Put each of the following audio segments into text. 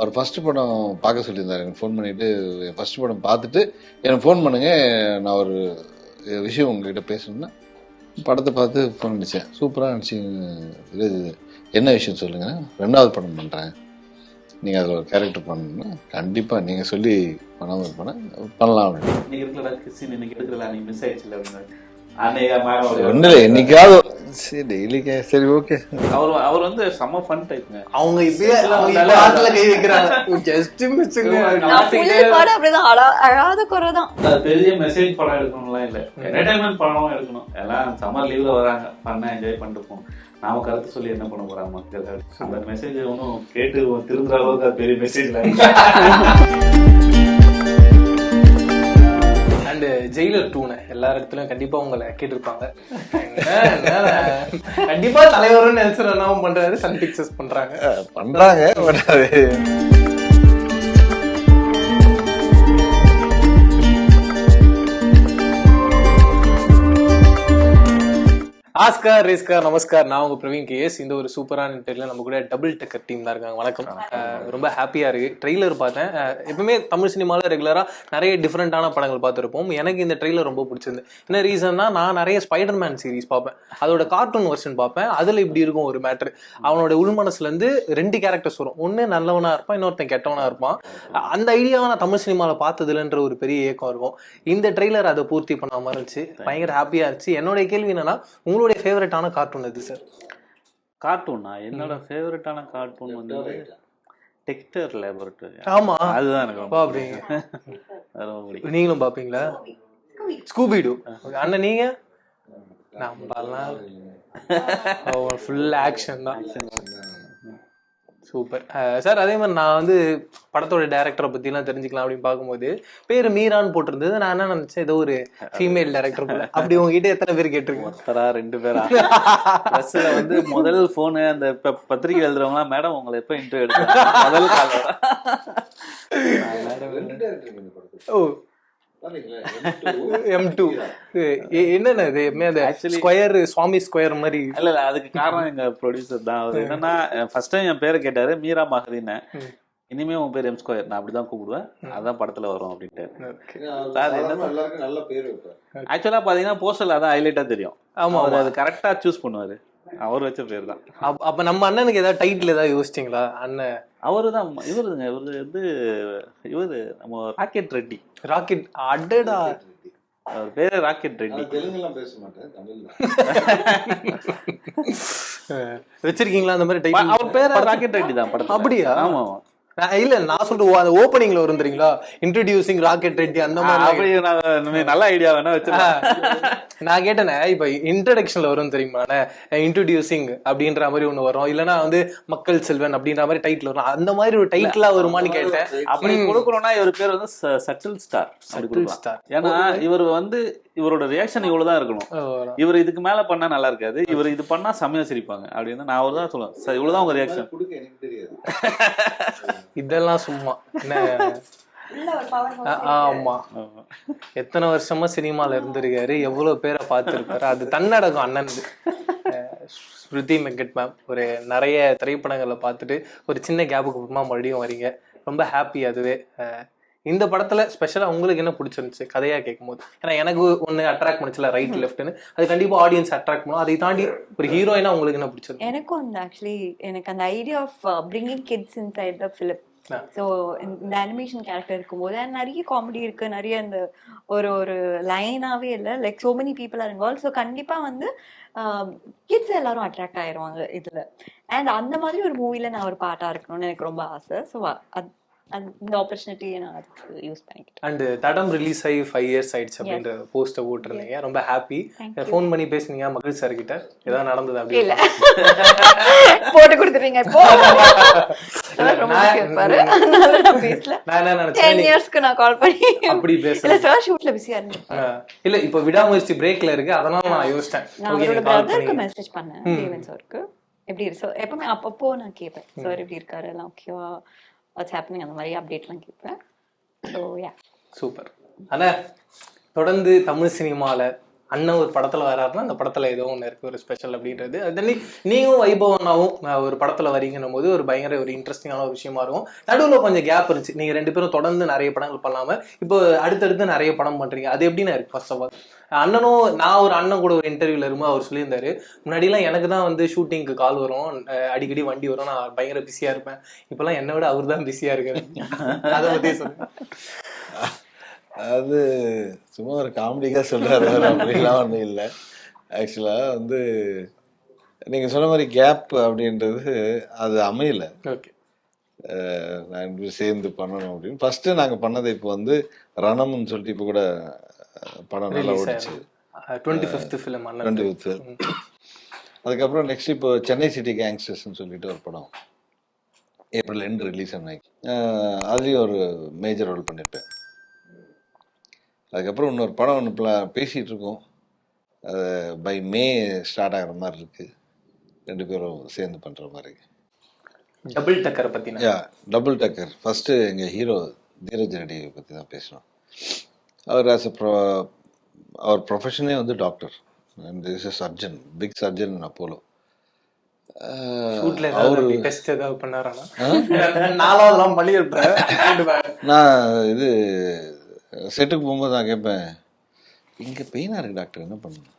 அவர் first படம் பார்க்க சொல்லியிருந்தார். எனக்கு ஃபோன் பண்ணிட்டு ஃபர்ஸ்ட் படம் பார்த்துட்டு எனக்கு ஃபோன் பண்ணுங்க. நான் ஒரு விஷயம் உங்ககிட்ட பேசணும்னா படத்தை பார்த்து ஃபோன் அடித்தேன் சூப்பராக நினச்சிங்க இது. என்ன விஷயம் சொல்லுங்க? ரெண்டாவது படம் பண்ணுறேன் நீங்கள் அதில் ஒரு கேரக்டர் பண்ணணும்னா கண்டிப்பாக நீங்கள் சொல்லி பண்ணாமல் இருப்பேன் பண்ணலாம் அப்படின்னு. ஒன்றும் இல்லை என்னைக்காவது சரி டெய்லிக்கே சரி ஓகே அவர் அவர் வந்து செம்ம ஃபன் டைப்ங்க அவங்க இப்பயே அவங்க இப்ப ஆத்துல கை வைக்கிறாங்க. ஜஸ்ட் அப்படிதான். அழாத குறை தான் பெரிய மெசேஜ் படம் எடுக்கணும்லாம் இல்ல. என்டர்டைன்மெண்ட் படம் எடுக்கணும். எல்லாம் சம்மர் லீவ்ல வராங்க. பண்ண என்ஜாய் பண்ணிட்டு போகணும். நாம கருத்து சொல்லி என்ன பண்ண போறாங்க மக்கள்? அந்த மெசேஜ் ஒன்றும் கேட்டு திருந்துற அளவுக்கு அது பெரிய மெசேஜ் அண்ட் ஜெயிலர் டூனு எல்லா இடத்துலயும் கண்டிப்பா உங்களை கேட்டிருப்பாங்க. கண்டிப்பா தலைவரும் நெல்சன் அண்ணாவும் பண்றாரு? சன் பிக்சர்ஸ் பண்றாங்க. பண்ணுறாங்க ஆஸ்கார் ரேஸ்கார் நமஸ்கார் நான் உங்க பிரவீன் கேஎஸ். இந்த ஒரு சூப்பரான இன்டர்வியூல நம்ம கூட டபுள் டெக்கர் டீம் தான் இருக்காங்க. வணக்கம். ரொம்ப ஹாப்பியா இருக்கு. ட்ரெய்லர் பார்த்தேன். எப்பவுமே தமிழ் சினிமால ரெகுலரா நிறைய டிஃப்ரெண்டான படங்கள் பார்த்துருப்போம். எனக்கு இந்த ட்ரெய்லர் ரொம்ப பிடிச்சிருந்து. என்ன ரீசன்னா நான் நிறைய ஸ்பைடர் மேன் சீரிஸ் பார்ப்பேன். அதோட கார்ட்டூன் வெர்ஷன் பார்ப்பேன். அதுல இப்படி இருக்கும் ஒரு மேட்ரு அவனோட உள்மனசுல இருந்து ரெண்டு கேரக்டர்ஸ் வரும். ஒன்னு நல்லவனா இருப்பான் இன்னொருத்தன் கெட்டவனா இருப்பான். அந்த ஐடியாவை நான் தமிழ் சினிமால பார்த்ததுலன்ற ஒரு பெரிய ஏக்கம் இருக்கும். இந்த ட்ரெய்லர் அதை பூர்த்தி பண்ணாம இருந்துச்சு. பயங்கர ஹாப்பியா இருந்துச்சு. என்னுடைய கேள்வி என்னன்னா உங்களுடைய ஃபேவரட்டான கார்ட்டூன் எது சார் கார்ட்டூனா என்னோட ஃபேவரட்டான கார்ட்டூன் வந்து டெக்டர் லேபரட்டரி ஆமா. அதுதான் எனக்கு பாப்பீங்க நீங்களும் பாப்பீங்களா? ஸ்கூபிடு அண்ணன் நீங்க? நம்மலாம் ஃபுல் ஆக்ஷன் தான். சூப்பர் சார் அதே மாதிரி நான் வந்து படத்தோட டேரக்டரை பத்திலாம் தெரிஞ்சுக்கலாம் அப்படின்னு பார்க்கும்போது பேர் மீரான்னு போட்டிருந்தது. நான் என்ன நினைச்சேன் ஏதோ ஒரு ஃபீமேல் டேரக்டர் போல. அப்படி உங்ககிட்ட எத்தனை பேர் கேட்டிருக்கீங்க? ஒருத்தரா ரெண்டு பேரா? பஸ்ல வந்து முதல் போனு அந்த பத்திரிகை எழுதுறவங்க மேடம் உங்களை எப்ப இன்டர்வியூ எடுக்க முதல் கால் ஓ எம் டூ என்னென்ன இது ஸ்கொயர் சுவாமி ஸ்கொயர் மாதிரி. இல்ல இல்ல அதுக்கு காரணம் எங்க ப்ரொடியூசர் தான். அவர் என்னன்னா ஃபர்ஸ்ட் டைம் என் பேரை கேட்டாரு மீரா மகதின்னு இனிமே உன் பேர் எம் ஸ்கொயர் நான் அப்படிதான் கூப்பிடுவேன். அதான் படத்துல வரும் அப்படின்ட்டு. நல்ல பேர் ஆக்சுவலா பாத்தீங்கன்னா போஸ்டர்ல அதான் ஹைலைட்டா தெரியும். ஆமா, அவர் அது கரெக்டா சூஸ் பண்ணுவாரு. அவர் வச்ச பேர் தான். அப்ப- அப்ப நம்ம அண்ணனுக்கு ஏதாவது டைட்டில் ஏதாவது யோசிச்சிங்களா? அண்ணன். அவரு தான் இவருதுங்க இவரு வந்து இவரு நம்ம ராக்கெட் ரெட்டி ராக்கெட் அடடா. அவர் பேரு ராக்கெட் ரெட்டி தெலுங்குலாம் பேச மாட்டேன் வச்சிருக்கீங்களா அந்த மாதிரி டைட்டில் அவர் பேரு ராக்கெட் ரெட்டி தான் படத்துல. அப்படியா? ஆமா நான் இல்ல நான் சொல்றேன் அந்த ஓப்பனிங்ல வரும் தெரியுங்களா? இன்ட்ரோடியூசிங் ராக்கெட் ரெட்டி அந்த மாதிரி அப்படி நான் இனிமே நல்ல ஐடியா வேணா வச்சிருக்கேன் நான் கேட்டேனே இப்ப இன்ட்ரடக்ஷன்ல வரும் தெரியுமா? இன்ட்ரோடியூசிங் அப்படின்ற மாதிரி ஒண்ணு வரும். இல்லனா வந்து மக்கள் செல்வன் அப்படின்ற மாதிரி டைட்டில் வரும். அந்த மாதிரி ஒரு டைட்டிலா வருமான்னு கேட்டேன். அப்படி கொடுக்கணும்னா இவர் பேர் வந்து சட்டில் ஸ்டார் Subtle star. ஏன்னா இவர் வந்து இவரோட ரியாக்ஷன் இவ்வளவுதான் இருக்கணும். இவர் இதுக்கு மேல பண்ணா நல்லா இருக்காது. இவர் இது பண்ணா செம்மையா சிரிப்பாங்க. அப்படின்னு நான் அவர் தான் சொல்லுவேன். சார் இவ்வளவுதான் உங்க ரியாக்ஷன் கொடுக்க எனக்கு தெரியாது. இதெல்லாம் சும்மா. என்ன? ஆமா. எத்தனை வருஷமா சினிமால இருந்திருக்காரு? எவ்வளவு பேரை பார்த்திருக்காரு அது தன்னடகம் அண்ணன் ஸ்மிருதி மெக்கட் மேம் ஒரு நிறைய திரைப்படங்களை பார்த்துட்டு ஒரு சின்ன கேப்புக்கு அப்புறமா மறுபடியும் வரீங்க. ரொம்ப ஹாப்பி அதுவே. இந்த படத்துல ஸ்பெஷலா உங்களுக்கு என்ன பிடிச்சிருந்துச்சு? கதையா கேட்கும்போது ஏன்னா எனக்கு ஒண்ணு அட்ராக்ட் பண்ணுச்சுல ரைட் லெஃப்ட்னு அது கண்டிப்பா ஆடியன்ஸ் அட்ராக்ட் பண்ணும். அதை தாண்டி ஒரு ஹீரோயினா உங்களுக்கு என்ன பிடிச்சிருக்கு எனக்கும் அந்த ஆக்சுவலி எனக்கு அந்த idea of bringing kids inside the Yeah. So இந்த அனிமேஷன் கேரக்டர் இருக்கும்போது and நிறைய காமெடி இருக்கு. நிறைய அந்த ஒரு ஒரு லைனாவே இல்லை. Like so many people are involve so கண்டிப்பா வந்து கிட்ஸ் எல்லாரும் அட்ராக்ட் ஆயிருவாங்க இதுல. அண்ட் அந்த மாதிரி ஒரு மூவில நான் ஒரு பாட்டா இருக்கணும்னு எனக்கு ரொம்ப ஆசை. ஸோ இந்த ஆப்பர்ச்சுனிட்டியை நான் அதுக்கு யூஸ் பண்ணிக்கிட்டேன் அண்ட் தடம் ரிலீஸ் ஆகி ஃபைவ் இயர்ஸ் ஆயிடுச்சு அப்படின்ற போஸ்ட்டை போட்டிருந்தீங்க. ரொம்ப ஹாப்பி ஃபோன் பண்ணி பேசுனீங்க. மகிழ் சார் கிட்ட. ஏதாவது நடந்தது அப்படி இல்ல. போட்டு கொடுத்துருவீங்க இப்போ இல்ல இப்ப விடாமுயற்சி பிரேக்ல இருக்கு. அதனால நான் யோசிச்சேன். மெசேஜ் பண்ணேன். எப்படி எப்பவுமே அப்பப்போ நான் கேட்பேன் சார் எப்படி இருக்காரு? எல்லாம் ஓகேவா வாட்ஸ் ஹேப்பனிங் அந்த மாதிரி அப்டேட்லாம் கேட்பேன். So yeah super. அண்ணா தொடர்ந்து தமிழ் சினிமாவில் அண்ணன் ஒரு படத்துல வராருன்னா அந்த படத்துல ஏதோ ஒன்று இருக்கு ஒரு ஸ்பெஷல் அப்படின்றது. அது நீங்களும் வைபவனாவும் ஒரு படத்துல வரீங்கன்னும் போது ஒரு பயங்கர ஒரு இன்ட்ரெஸ்டிங்கான ஒரு விஷயமா இருக்கும். நடுவில் கொஞ்சம் கேப் இருந்துச்சு. நீங்க ரெண்டு பேரும் தொடர்ந்து நிறைய படங்கள் பண்ணாம இப்போ அடுத்தடுத்து நிறைய படம் பண்றீங்க. அது எப்படின்னா இருக்கு ஃபர்ஸ்ட் ஆஃப் ஆல் அண்ணனும் நான் ஒரு அண்ணன் கூட ஒரு இன்டர்வியூல இருக்கும்போது அவர் சொல்லியிருந்தாரு முன்னாடிலாம் எனக்கு தான் வந்து ஷூட்டிங்க்கு கால் வரும். அடிக்கடி வண்டி வரும். நான் பயங்கர பிஸியா இருப்பேன். இப்பெல்லாம் என்னை விட அவர் தான் பிஸியா இருக்காரு. அதை பத்தி சொல்லுங்க. அது சும்மா ஒரு காமெடிக்காக சொல்றாரு. வேற அப்படிலாம் ஒன்றும் இல்லை. ஆக்சுவலாக வந்து நீங்க சொன்ன மாதிரி கேப் அப்படின்றது அது அமையல. ஓகே நான் சேர்ந்து பண்ணணும் அப்படின்னு. ஃபர்ஸ்ட் நாங்க பண்ணது இப்போ வந்து ரணம்னு சொல்லிட்டு இப்போ கூட படம் நல்லா ஓடிச்சு. டுவெண்ட்டி ஃபிஃப்த் அதுக்கப்புறம் நெக்ஸ்ட் இப்போ சென்னை சிட்டி கேங்ஸ்டர்ஸ்னு சொல்லிட்டு ஒரு படம். ஏப்ரல் எண்டு ரிலீஸ் அஹ் அதுலயும் ஒரு மேஜர் ரோல் பண்ணியிருப்பேன் அதுக்கப்புறம் இன்னொரு படம் ஒன்று பிளா பேசிகிட்டு இருக்கோம் அது பை மே ஸ்டார்ட் ஆகிற மாதிரி இருக்கு. ரெண்டு பேரும் சேர்ந்து பண்ணுற மாதிரி. டபுள் டக்கரை பத்தின? யா டபுள் டக்கர் ஃபஸ்ட்டு எங்கள் ஹீரோ தீரஜ் ரெட்டி பற்றி தான் பேசணும் அவர் ஆஸ் அ ப்ரொ அவர் ப்ரொஃபஷனே வந்து doctor and is a surgeon big surgeon Apollo நான் இது செட்டுக்கு போகும்போது நான் கேட்பேன் இங்கே பெயினாக இருக்கு டாக்டர் என்ன பண்ணணும்?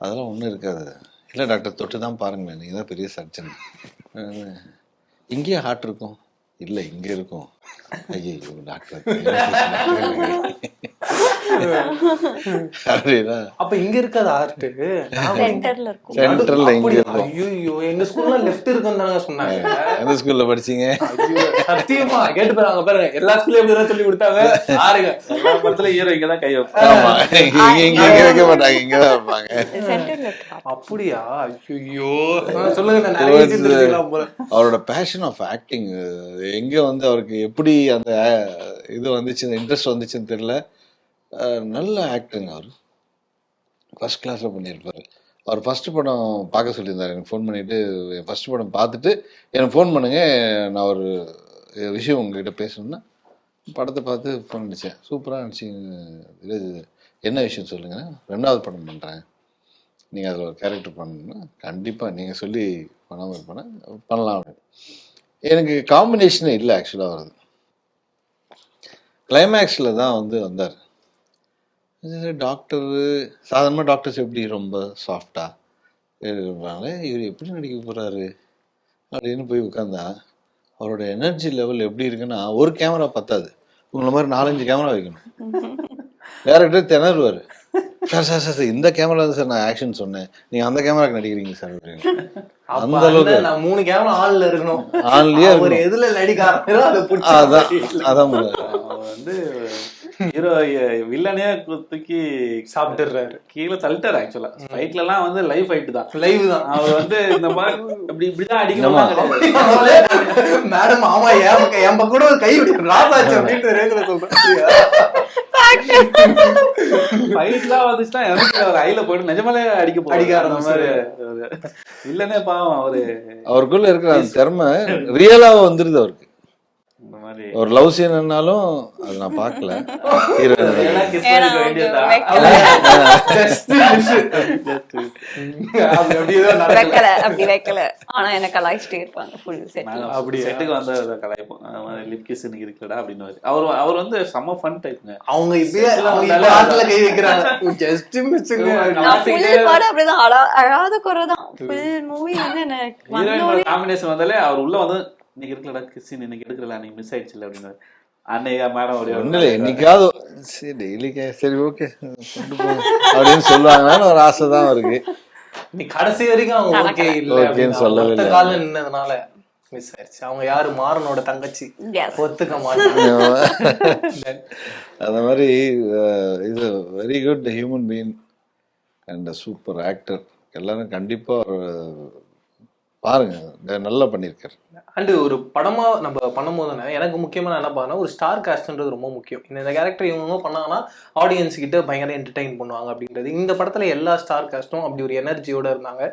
அதெல்லாம் ஒன்றும் இருக்காது. இல்லை டாக்டர் தொட்டு தான் பாருங்களேன் நீங்கள் தான் பெரிய சர்ஜன் இங்கேயே ஹார்ட் இருக்கும். இல்லை இங்கே இருக்கும். ஐயோ டாக்டர் அப்ப இங்க இருக்காது ஆர்ட் சென்டர்ல இருக்கும். சென்ட்ரல்ல இங்கே இருக்கும். ஐயோ எங்க ஸ்கூல்ல லெஃப்ட் இருக்குன்னு தானங்க சொன்னாங்க. எந்த ஸ்கூலில் படிச்சீங்க? சத்தியமா. கேட்டு பாருங்க. எல்லா ஸ்கூல்லயும் எப்படி சொல்லி கொடுத்தாங்க. பாருங்க எல்லா படத்துல ஹீரோ இங்க தான் கை வைப்பாங்க. ஆமா. இங்க இங்க வைக்க மாட்டாங்க. இங்க தான் வைப்பாங்க. இருக்கும் அப்படியா? ஐயோ சொல்லுங்க அவரோட பேஷன் ஆஃப் ஆக்டிங் எங்க வந்து அவருக்கு எப்படி அந்த இது வந்துச்சு இன்ட்ரெஸ்ட் வந்துச்சுன்னு தெரியல. நல்ல ஆக்டருங்க அவர். ஃபஸ்ட் கிளாஸில் பண்ணியிருப்பார். அவர் ஃபஸ்ட்டு படம் பார்க்க சொல்லியிருந்தார். எனக்கு ஃபோன் பண்ணிவிட்டு ஃபஸ்ட்டு படம் பார்த்துட்டு எனக்கு ஃபோன் பண்ணுங்கள் நான் ஒரு விஷயம் உங்ககிட்ட பேசணும்னா படத்தை பார்த்து ஃபோன் அடித்தேன் சூப்பராக இருந்துச்சுங்க இது என்ன விஷயம் சொல்லுங்கள் ரெண்டாவது படம் பண்ணுறேன் நீங்கள் அதில் ஒரு கேரக்டர் பண்ணணும்னா கண்டிப்பாக நீங்கள் சொல்லி பண்ணாமல் இருப்பேன்னா பண்ணலாம் அப்படின்னு எனக்கு காம்பினேஷனே இல்லை ஆக்சுவலாக வருது கிளைமேக்ஸில் தான் வந்து வந்தார். டாக்டர் சாதாரணமாக டாக்டர்ஸ் எப்படி ரொம்ப சாஃப்டாக இருப்பாங்க இவர் எப்படி நடிக்க போகிறாரு அப்படின்னு போய் உட்காந்தா அவரோட எனர்ஜி லெவல் எப்படி இருக்குன்னா ஒரு கேமரா பத்தாது. உங்களை மாதிரி நாலஞ்சு கேமரா வைக்கணும். டேரக்டர் திணறுவார். சார் சார் சார் சார் இந்த கேமரா தான் சார் நான் ஆக்ஷன் சொன்னேன். நீங்க அந்த கேமராக்கு நடிக்கிறீங்க சார் அந்த அளவுக்கு நான் மூணு கேமரா ஆள்ல இருக்கணும். ஆன்லயே அவர் எதுல நடிக்க அதான் அதான் வந்து ஹீரோ வில்லனே தூக்கி சாப்பிட்டுறாரு கீழே தள்ளிட்டாரு ஆக்சுவலா ஃபைட்ல எல்லாம் வந்து லைவ் ஃபைட் தான். லைவ் தான். அவர் வந்து இந்த மாதிரி இப்படி இப்படிதான் அடிக்கணுமா மேடம் ஆமா என் பக்கம் என் கூட ஒரு கை விட்டு ராசாச்சு அப்படின்ட்டு ரேகுல சொல்றேன். ஃபைட்லாம் வந்துச்சுன்னா எனக்கு அவர் ஐல போயிட்டு நிஜமாலே அடிக்க போறாரு. அடிக்க அந்த மாதிரி வில்லனே பாவம் அவரு. அவருக்குள்ள இருக்கிற அந்த திறமை ரியலா வந்துருது அவருக்கு. ஒரு லவ் சீன்னாலும் அது நான் பார்க்கல. ஆனா என்ன கலாய்ச்சிட்டே இருப்பாங்க ஃபுல் செட்? செட்டுக்கு வந்து கலாய்ப்போம். லிப் கிஸ் இருக்குடா அப்படின்னு அவர் அவர் வந்து செம்ம ஃபன் டைப்புங்க அவங்க இப்பயே அவங்க ஆத்துல கை வைக்கிறாங்க. ஜஸ்ட் மிஸ்ஸுங்க நான் ஃபுல் பாடம் அப்படிதான். அழா அழாத குறை தான். ஃபுல் மூவி வந்து எனக்கு வந்தோடனே ஹீரோயின் காம்பினேஷன் வந்தாலே அவர் உள்ள வந்து இன்னைக்கு இருக்கலடா கிஸ் இன்னைக்கு எடுக்கல அன்னைக்கு மிஸ் ஆயிடுச்சுல அப்படின்னு அன்னைக்கு மேடம் இல்லை என்னைக்காவது சரி டெய்லி சரி ஓகே அப்படின்னு சொல்லுவாங்கன்னு ஒரு ஆசை தான் அவருக்கு. நீ கடைசி வரைக்கும் அவங்க ஓகே இல்ல ஓகேன்னு அப்படின்னு சொல்லவே ஒத்த இல்லை. கால நின்னதுனால மிஸ் ஆயிடுச்சு. அவங்க யாரு? மாறனோட தங்கச்சி. ஒத்துக்க மாட்டாங்க. அந்த மாதிரி is a very good human being and super actor எல்லாரும் கண்டிப்பா ஒரு பாருங்க நல்லா பண்ணியிருக்காரு அண்ட் ஒரு படமா நம்ம பண்ணும்போதுனா எனக்கு முக்கியமா நான் என்ன பண்ணா ஒரு ஸ்டார் காஸ்ட்ன்றது ரொம்ப முக்கியம். இந்த கேரக்டர் இவங்க பண்ணாங்கன்னா ஆடியன்ஸ் கிட்ட பயங்கர என்டர்டைன் பண்ணுவாங்க அப்படின்றது. இந்த படத்துல எல்லா ஸ்டார் காஸ்டும் அப்படி ஒரு எனர்ஜியோட இருந்தாங்க.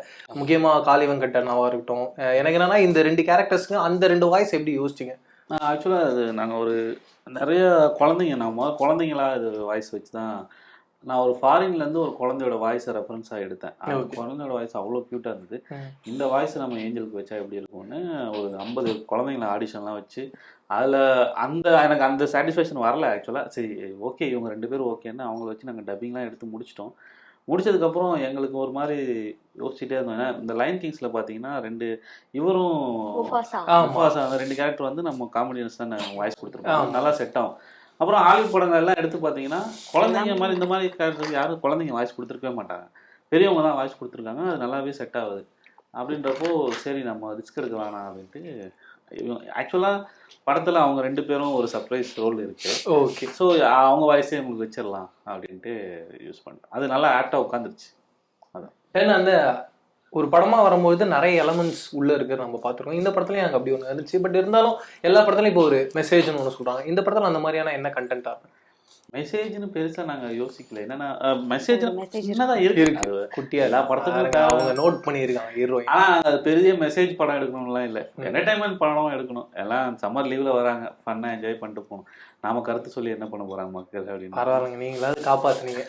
முக்கியமா காளி வெங்கட்டனாவா இருக்கட்டும். எனக்கு என்னன்னா இந்த ரெண்டு கேரக்டர்ஸ்க்கு அந்த ரெண்டு வாய்ஸ் எப்படி யோசிச்சீங்க? ஆக்சுவலாக அது நாங்கள் ஒரு நிறைய குழந்தைங்க நான் முதல்ல குழந்தைங்களா இது வாய்ஸ் வச்சு தான் நான் ஒரு ஃபாரின்ல இருந்து ஒரு குழந்தையோட வாய்ஸை ரெஃபரன்ஸா எடுத்தேன். அந்த. குழந்தையோட வாய்ஸ் அவ்வளோ கியூட்டா இருந்தது. இந்த வாய்ஸ் நம்ம ஏஞ்சலுக்கு வச்சா எப்படி இருக்கும்னு ஒரு ஐம்பது குழந்தைங்கள ஆடிஷன்லாம் வச்சு அதில் அந்த எனக்கு அந்த சாட்டிஸ்ஃபேக்ஷன் வரல ஆக்சுவலாக சரி ஓகே இவங்க ரெண்டு பேரும் ஓகேன்னு அவங்கள வச்சு நாங்கள் டப்பிங்லாம் எடுத்து முடிச்சிட்டோம். முடிச்சதுக்கப்புறம் எங்களுக்கு ஒரு மாதிரி யோசிச்சுட்டே இருந்தோம். ஏன்னா இந்த லைன் கிங்ஸில் பார்த்தீங்கன்னா ரெண்டு இவரும் ரெண்டு கேரக்டர் வந்து நம்ம காமெடியன்ஸ் தான் வாய்ஸ் கொடுத்துருப்போம் ஆமா. நல்லா செட் ஆகும். அப்புறம் படங்கள் எல்லாம் எடுத்து பார்த்தீங்கன்னா குழந்தைங்க மாதிரி இந்த மாதிரி கேரக்டர் யாரும் குழந்தைங்க வாய்ஸ் கொடுத்துருக்கவே மாட்டாங்க. பெரியவங்க தான் வாய்ஸ் கொடுத்துருக்காங்க. அது நல்லாவே செட் ஆகுது. அப்படின்றப்போ சரி நம்ம ரிஸ்க் எடுக்க வேணாம் அப்படின்ட்டு ஆக்சுவலாக படத்தில் அவங்க ரெண்டு பேரும் ஒரு சர்ப்ரைஸ் ரோல் இருக்கு. ஓகே ஸோ அவங்க வாய்ஸே உங்களுக்கு வச்சிடலாம் அப்படின்ட்டு யூஸ் பண்ணிட்டேன் அது நல்லா ஆக்டாக உட்காந்துருச்சு ஏன்னா அந்த ஒரு படமா வரும்போது நிறைய எலமெண்ட்ஸ் உள்ள இருக்கு நம்ம பார்த்துருக்கோம். இந்த படத்துலயும் எனக்கு அப்படி ஒன்று இருந்துச்சு. பட் இருந்தாலும் எல்லா படத்துலயும் இப்போ ஒரு மெசேஜ்னு ஒன்று சொல்றாங்க. இந்த படத்துல அந்த மாதிரியான என்ன கண்டென்ட்டா மெசேஜ்னு பெருசா நாங்க யோசிக்கல. என்னன்னா மெசேஜ் என்னதான் இருக்கு. குட்டியா எல்லா இருக்கு. படத்துக்கும் அவங்க நோட் பண்ணியிருக்காங்க ஹீரோயின் ஆனா அது பெரிய மெசேஜ் படம் எடுக்கணும்லாம் இல்ல. என்டர்டைன்மெண்ட் படம் எடுக்கணும். எல்லாம் சம்மர் லீவ்ல வராங்க. ஃபன்னா என்ஜாய் பண்ணிட்டு போகணும். நாம கருத்து சொல்லி என்ன பண்ண போறாங்க மக்கள் அப்படின்னு. பரவாயில்லைங்க. நீங்களாவது காப்பாத்துனீங்க.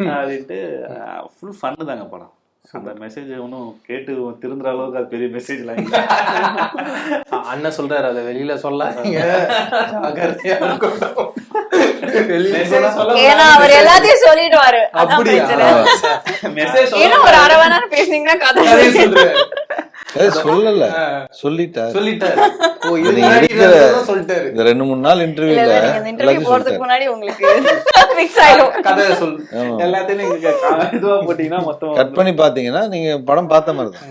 அப்படின்ட்டு ஃபுல் ஃபன்னு தாங்க படம். அந்த மெசேஜ் ஒன்றும் கேட்டு திருந்துற அளவுக்கு அது பெரிய மெசேஜ்லாம் இல்லை. அண்ணன் சொல்றாரு அதை வெளியில சொல்லாதீங்க சொல்ல ஏன்னா அவர் எல்லாத்தையும் சொல்லிடுவாரு. அப்படியா. மெசேஜ் ஒரு அரை மணி நேரம் பேசுனீங்கன்னா கதை சொல்லல. சொல்லிட்டார். சொல்லிட்டாரு. ஓ சொல்லிட்டாரு. இந்த ரெண்டு மூணு நாள் இன்டர்வியூல இன்டர்வியூ எல்லாத்தையும் போறதுக்கு சொல்லிட்டார். முன்னாடி உங்களுக்கு ஃபிக்ஸ் ஆயிடும் கதையை சொல் ஆமா. எல்லாத்தையும் நீங்க க- இதுவா போட்டீங்கன்னா மொத்தம் கட் பண்ணி பாத்தீங்கன்னா நீங்க படம் பார்த்த மாதிரி தான்.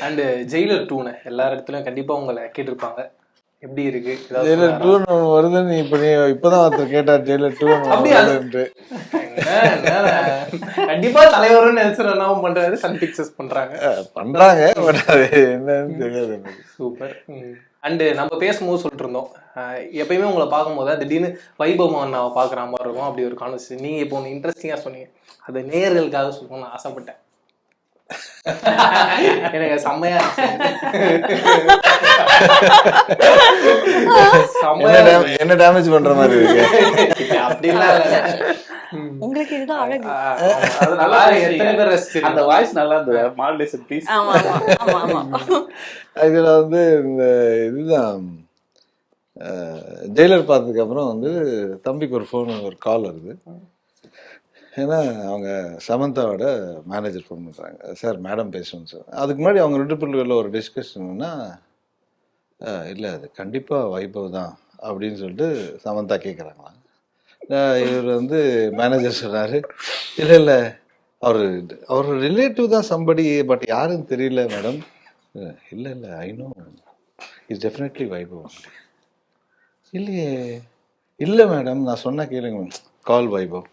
அண்ட் ஜெயிலர் டூனு எல்லா இடத்துலயும் கண்டிப்பா உங்களை கேட்டிருப்பாங்க. எப்படி இருக்கு? ஜெயிலர்? டூ ஒன்று வருதுன்னு இப்ப நீ இப்பதான் ஒருத்தர் கேட்டார் ஜெயிலர் டூ என்ன, கண்டிப்பா தலைவரும் நெல்சன் அண்ணாவும் பண்றாரு? சன் பிக்சர்ஸ் பண்றாங்க. பண்றாங்க பட் அது என்னன்னு தெரியாது சூப்பர் அண்டு நம்ம பேசும்போது சொல்லிட்டு இருந்தோம் எப்பயுமே உங்களை பார்க்கும்போது திடீர்னு வைபவம் அண்ணாவை பார்க்குற மாதிரி இருக்கும். அப்படி ஒரு கான்வர்சேஷன் நீங்க இப்போ ஒன்று இன்ட்ரெஸ்டிங்காக சொன்னீங்க. அதை நேயர்களுக்காக சொல்லணும்னு ஆசைப்பட்டேன். எனக்கு செம்மையா என்ன டேமேஜ் பண்ற மாதிரி இருக்கு? இருக்கு. அப்படிலாம் இல்ல. உங்களுக்கு இதுதான் அழகு. அது நல்லா எத்தனை பேசுறீங்க. பேர் ரசிச்சிருக்கீங்க? அந்த வாய்ஸ் நல்லா இருந்தது. மாடுலேஷன் ப்ளீஸ் ஆமா. ஆமா ஆமா ஆமா இதுல வந்து இந்த இதுதான். ஜெயிலர் பார்த்ததுக்கு அப்புறம் வந்து தம்பிக்கு ஒரு ஃபோன் ஒரு கால் வருது. ஏன்னா அவங்க சமந்தாவோட மேனேஜர் ஃபோன் பண்ணுறாங்க சார் மேடம் பேசணும் சார் அதுக்கு முன்னாடி அவங்க ரெண்டு பிள்ளைகளில் ஒரு டிஸ்கஷன்னா இல்லை அது கண்டிப்பாக வைபவ் தான் அப்படின்னு சொல்லிட்டு சமந்தா கேட்குறாங்களாம் இவர் வந்து மேனேஜர் சொன்னார். இல்லை இல்லை அவர் அவர் ரிலேட்டிவ் தான் சம்படி பட் யாருன்னு தெரியல மேடம் இல்லை இல்லை I know is definitely Vaibhav. இல்லையே. இல்லை மேடம் நான் சொன்ன கேளுங்க call Vaibhav.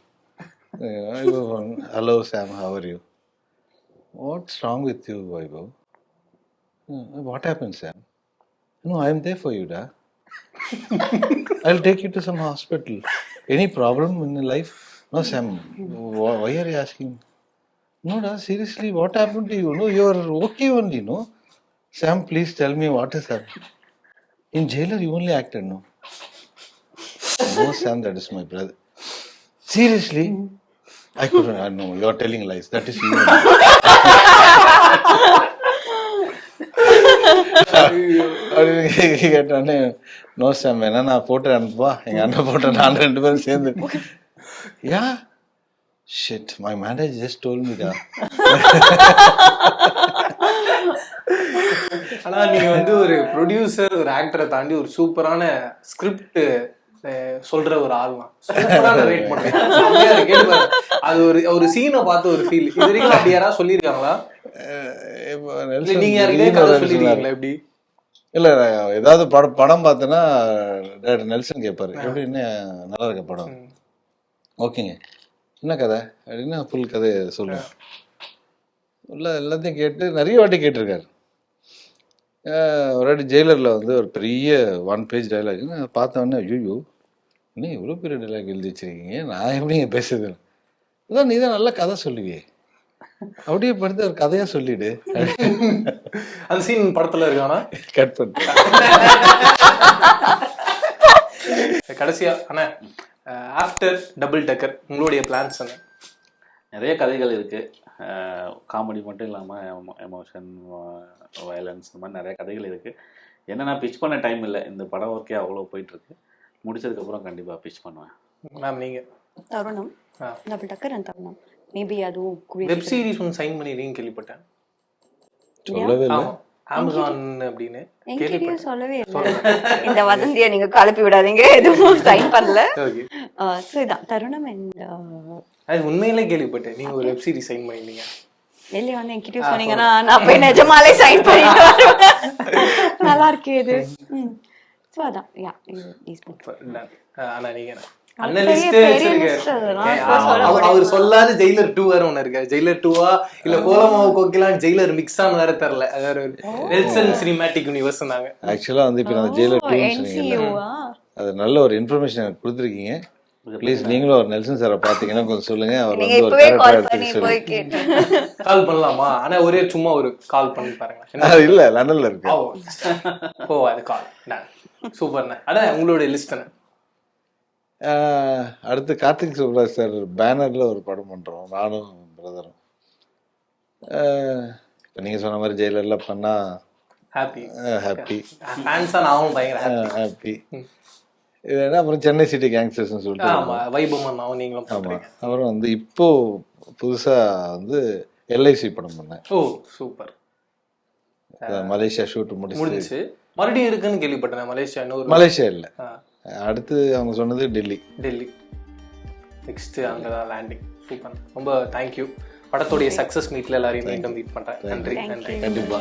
I hello Sam, how are you? What's wrong with you, Vaibhav? Uh, what happened, Sam? No, I'm there for you, da. I'll take you to some hospital. Any problem in your life? No, Sam, why are you asking? No, da, seriously, what happened to you? No, you're okay only, no? Sam, please tell me what has happened. In jailer, you only acted, no? No, Sam, that is my brother. Seriously? I couldn't. I know you are telling lies. That is you. அப்படின்னு கேட்டோடனே no சாம் வேணா நான் photo அனுப்புவா எங்க அண்ணன் photo நான் ரெண்டு பேரும் சேர்ந்து yeah shit my manage just told me டா ஆனா நீங்க வந்து ஒரு ப்ரொடியூசர் ஒரு ஆக்டரை தாண்டி ஒரு சூப்பரான ஸ்கிரிப்ட் சொல்ற ஒரு ஆள் தான். ரேட் பண்ணுறேன். அது ஒரு ஒரு சீனை பார்த்து ஒரு ஃபீல் இது வரைக்கும் அப்படி யாராவது சொல்லியிருக்காங்களா? நீங்க யாருக்கிட்டே கதை சொல்லிருக்கீங்களா? எப்படி? இல்ல ஏதாவது படம் படம் பார்த்தேன்னா நெல்சன் கேட்பாரு எப்படின்னு நல்லா இருக்க படம். ஓகேங்க. என்ன கதை? அப்படின்னா ஃபுல் கதையை சொல்லுவேன் உள்ள எல்லாத்தையும் கேட்டு நிறைய வாட்டி கேட்டிருக்காரு. ஒரு வாட்டி ஜெயிலரில் வந்து ஒரு பெரிய ஒன் பேஜ் டைலாக் நான் பார்த்த உடனே ஐயோ என்ன இவ்வளோ பெரிய டைலாக் எழுதி வச்சிருக்கீங்க நான் எப்படிங்க பேசுறது? அதான் நீ தான் நல்ல கதை சொல்லுவியே. அப்படியே படுத்து ஒரு கதையா சொல்லிடு. அந்த சீன் படத்துல இருக்கானா கட் பண்ணிட்டு கடைசியா அண்ணா ஆஃப்டர் டபுள் டக்கர் உங்களுடைய பிளான்ஸ் என்ன? நிறைய கதைகள் இருக்கு. காமெடி மட்டும் இல்லாமல் எமோஷன் வயலன்ஸ் இந்த மாதிரி நிறைய கதைகள் இருக்கு. என்னன்னா பிச் பண்ண டைம் இல்லை. இந்த படம் ஒர்க்கே அவ்வளோ போயிட்டு இருக்கு. முடிச்சதுக்கப்புறம் கண்டிப்பாக பிச் பண்ணுவேன். மேம் நீங்க? தருணம். டபுள் டக்கர் அண்ட் தருணம். மேபி அதுவும் வெப் சீரிஸ் ஒன்று சைன் பண்ணிருக்கீங்க கேள்விப்பட்டேன். சொல்லவே இல்லை. அமேசான் அப்படின்னு கேள்விப்பட்டேன். சொல்லவே இல்லை. இந்த வதந்தியை நீங்க கலப்பி விடாதீங்க. எதுவும் சைன் பண்ணல. ஸோ இதான். தருணம் அண்ட் அது உண்மையிலே கேள்விப்பட்டேன். நீங்க ஒரு வெப் சீரிஸ் சைன் பண்ணிருந்தீங்க. வெளியே வந்து என்கிட்டயும் சொன்னீங்கன்னா நான் போய் நிஜமாலே சைன் பண்ணிட்டு வருவேன். நல்லா இருக்கே இது. ஸோ அதான் யா அவர்-? சொல்லாத ஜெயிலர் டூ வேற ஒண்ணு இருக்கு ஜெயிலர் டூவா இல்ல கோலமாவு கோக்கிலாம் ஜெயிலர் மிக்ஸ் ஆன வேற தெரியல. அது ஒரு நெல்சன் சினிமேட்டிக் யூனிவர்ஸ் நாங்க ஆக்சுவலாக வந்து இப்போ ஜெயிலர் என்சியூவா அது நல்ல ஒரு இன்ஃபர்மேஷன் எனக்கு கொடுத்துருக்கீங்க. ப்ளீஸ் நீங்களும் ஒரு நெல்சன் சாரை பார்த்தீங்கன்னா கொஞ்சம் சொல்லுங்க. அவர் வந்து ஒரு கால் கேரக்டர் பண்ணலாமா? ஆனா ஒரே சும்மா ஒரு கால் பண்ணி பாருங்க இல்ல லண்டன்ல இருக்கு. ஓ ஓ அது கால் சூப்பர்ண்ணே அண்ணா உங்களுடைய லிஸ்ட் என்ன ஆஹ் அடுத்து கார்த்திக் சுப்ராஜ் சார் பேனர்ல ஒரு படம் பண்றோம். நானும் பிரதரும் இப்போ நீங்க சொன்ன மாதிரி ஜெயிலர்ல பண்ணா ஹாப்பி ஹாப்பி. ஹாப்பி இது என்ன அப்புறம் சென்னை சிட்டி கேங்ஸ்டர்ஸ்னு சொல்லிட்டு வைபம் நீங்களும் ஆமா. பண்றீங்க அப்புறம் வந்து இப்போ புதுசா வந்து எல்ஐசி படம் பண்ணேன் ஓ சூப்பர். மலேசியா ஷூட் முடிச்சு. மறுபடியும் இருக்குன்னு கேள்விப்பட்டேன் மலேசியா இன்னொரு மலேசியா இல்ல. அடுத்து அவங்க சொன்னது டெல்லி. டெல்லி. நெக்ஸ்ட் அங்கதான் லேண்டிங் சூப்பர் ரொம்ப தேங்க்யூ படத்துடைய சக்சஸ் மீட்ல எல்லாரையும் மீண்டும் மீட் பண்றேன். நன்றி நன்றி. கண்டிப்பா.